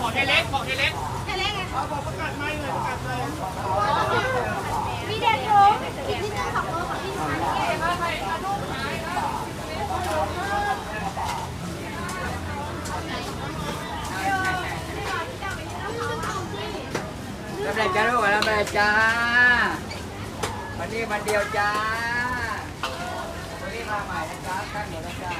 บอกให้เล็กบอกให้เล็กมีเด็กรู้อีกนิดนึงขับรถของพี่ชายแก รับได้จ้าลูกรับได้ จ้า วันนี้วันเดียวจ้า วันนี้มาใหม่นะจ๊ะตั้งเดี๋ยวนะจ้า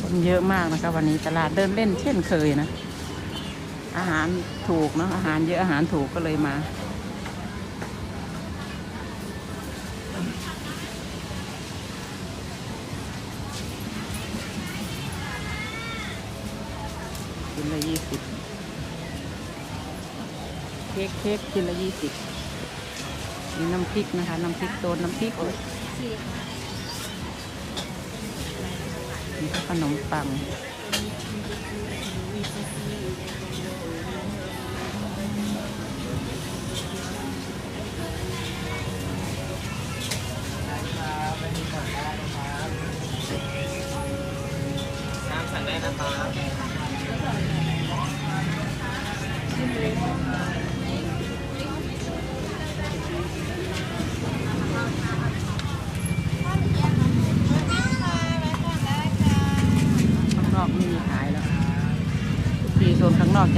คนเยอะมากนะคะวันนี้ตลาดเดินเล่นเช่นเคยนะ อาหารถูกเนอะอาหารเยอะอาหารถูกก็เลยมา นละยี่สิบเค้กเค้กชิ้นละยี่สิบมีน้ำพริกนะคะ น้ำพริกโตนน้ำพริกเลยมีขนมปัง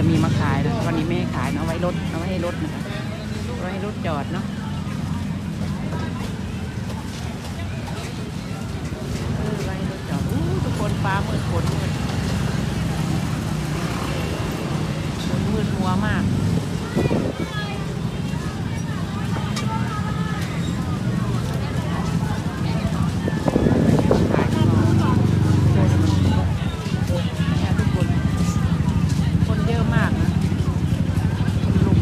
มีมาขายนะวันนี้ไม่ขายนะเอาไว้รถเอาไว้ให้รถนะคะเอาไว้ให้รถจอดเนาะเออไว้ให้รถจอดอู้ทุกคนฟ้ามืดฝนมืดฝนมืดมัวมากขายข้างนอกเนี่ยทุกคน คนเยอะมากนะคนลุม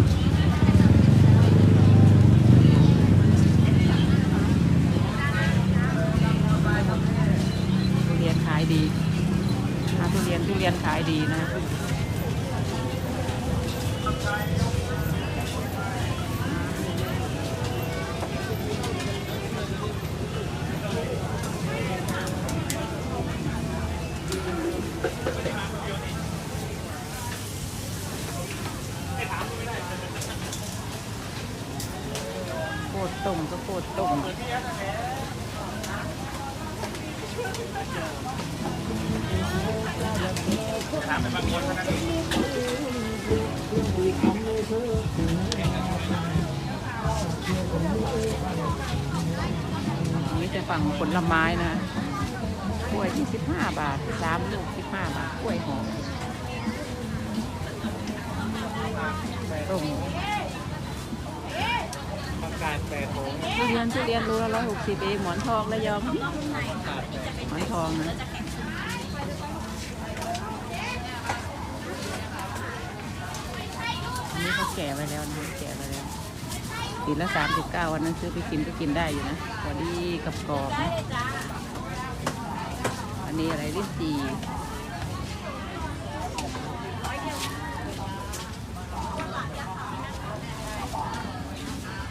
ทุเรียนขายดีอะทุเรียนทุเรียนขายดีนะ โคตรต้มก็โคตรต้ม ถามไปบางคนเท่านั้นนี่จะฝั่งผลไม้นะกล้วย25 บาท3ลูก15 บาทกล้วยหอม ทุเรียนทุเรียนรูละ160เองหมอนทองระยองหมอนทองนะอันนี้เขาแก่ไว้แล้วนะแก่ไว้แล้วขีดละสามสิบเก้าวันนั้นซื้อไปกินก็กินได้อยู่นะพอดีกับกรอบนะอันนี้อะไรลิ้นจี่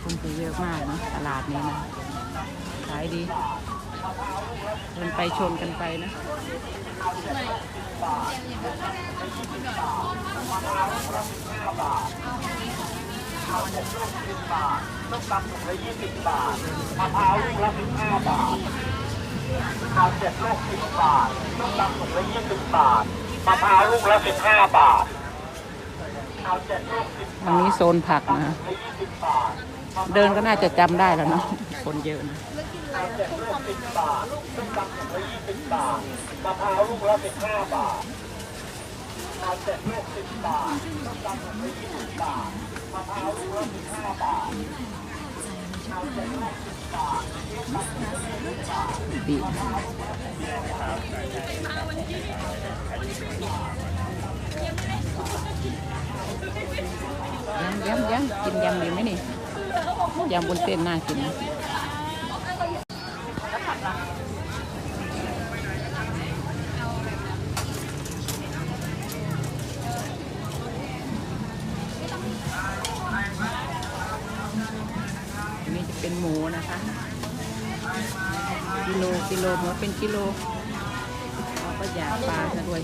คนจะเยอะมากนะตลาดนี้นะขายดีเดินไปชมกันไปนะต้มตำถุงละยี่สิบบาทมะพร้าวลูกละสิบห้าบาทข้าวเจ็ดลูกสิบบาทต้มตำถุงละยี่สิบบาทมะพร้าวลูกละสิบห้าบาทข้าวเจ็ดลูกสิบอันนี้โซนผักนะละยี่สิบบาท เดินก็น่าจะจำได้แล้วเนาะคนเยอะนะข้าวเจ็ดลูกสิบบาทต้มตำถุงละยี่สิบบาทมะพร้าวลูกละสิบห้าบาทข้าวเจ็ดลูกสิบบาทต้มตำถุงละยี่สิบบาทมะพร้าวลูกละสิบห้าบาทดียังยังยังกินยำดีไหมนี่ ยำบนเต้นน่ากินนี่จะเป็นหมูนะคะ กิโลกิโลหมูเป็นกิโลแล้วก็อยาปลาซะด้วย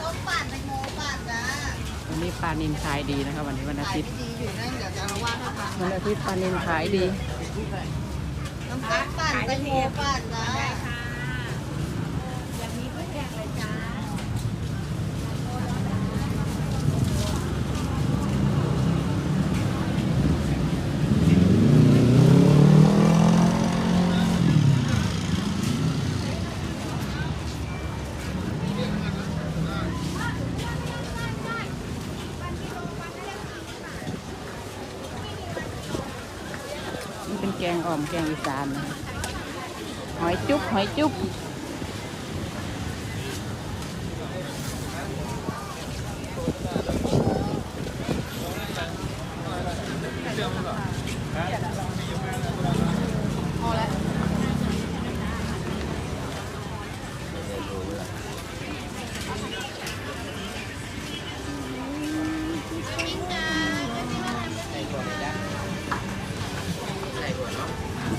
ต้มปั่นแตงโมปั่นจ้าวันนี้ปลานินขายดีนะคะ วันนี้วันอาขายทิตย์ ดีอยู่นั่นเดี๋ยวจะมาว่าให้ฟังวันอาทิตย์ปลานินขายดี น้ำตาลปั่นแตงโมปั่นจ้า งอ่อมแกงอีสานหอยจุ๊บหอยจุ๊บ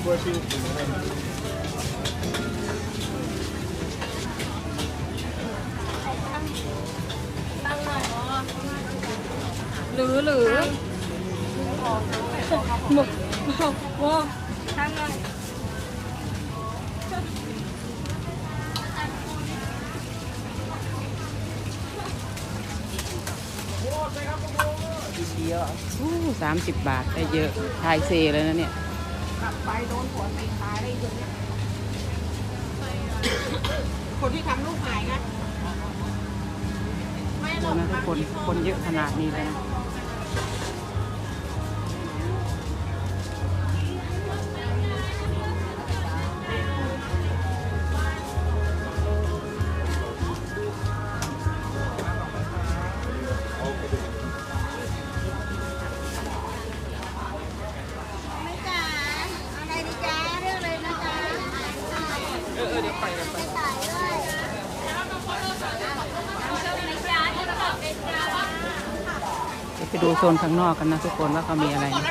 หรือหรือหมกว้าเยอะสามสิบบาทได้เยอะทายเซเลยนะเนี่ย คนที่ทำลูกหายนะดูนะทุกคน คนเยอะขนาดนี้เลยนะ เดี๋ยวไปดูโซนข้างนอกกันนะทุกคนว่าเขามีอะไรนะ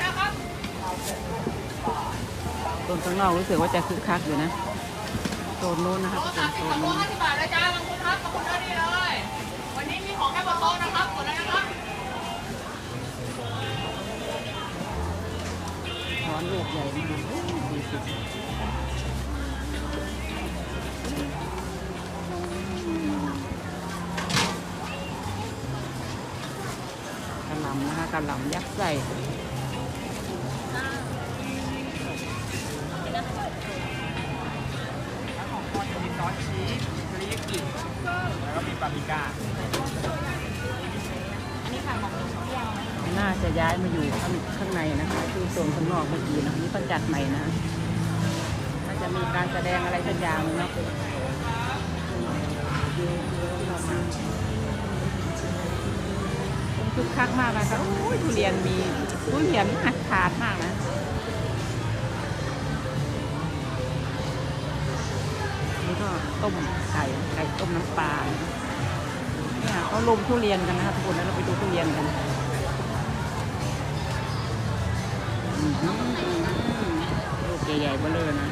โซนข้างนอกรู้สึกว่าจะคึกคักอยู่นะโซนนู้นนะครับโซนโซนนู้น50บาทเลยจ้าบางคนครับบางคนได้ดีเลย วันนี้มีของแค่บนโต๊ะนะครับหมดแล้วนะครับช้อนลูกใหญ่มากดีสิกำนะคะกะหล่ำยักษ์ใส่ของทอดจะมีซอสชีสมีเทอริยากิแล้วก็มีปาปริก้าน่าจะย้ายมาอยู่ข้างข้างในนะคะคือโซนข้างนอกเมื่อกี้นะนี่ก็จัดใหม่นะน่าจะมีการแสดงอะไรสักอย่างเนาะ คึกคักมากนะคะโอ้ยทุเรียนมีทุเรียนหักขาดมากนะนี่ก็ต้มไก่ไก่ต้มน้ำปลาเนี่ยเขาลงทุเรียนกันนะคะทุกคนแล้วเราไปดูทุเรียนกันอื้อหือลูกใหญ่ๆเบ้อเลยนะ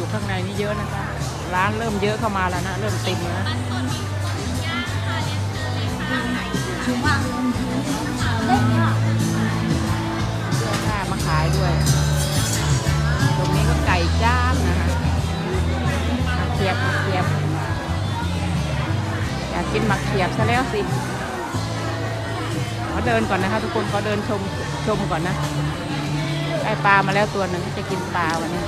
อยู่ข้างในนี่เยอะนะคะ ร้านเริ่มเยอะเข้ามาแล้วนะ เริ่มเต็มแล้วนะเสื้อผ้ามาขายด้วย ตรงนี้ก็ไก่จ้างนะคะมาเขียบมาเขียบ อยากกินหมักเขียบซะแล้วสิขอเดินก่อนนะคะ ทุกคนขอเดินชมชมก่อนนะได้ปลามาแล้วตัวหนึ่งจะกินปลาวันนี้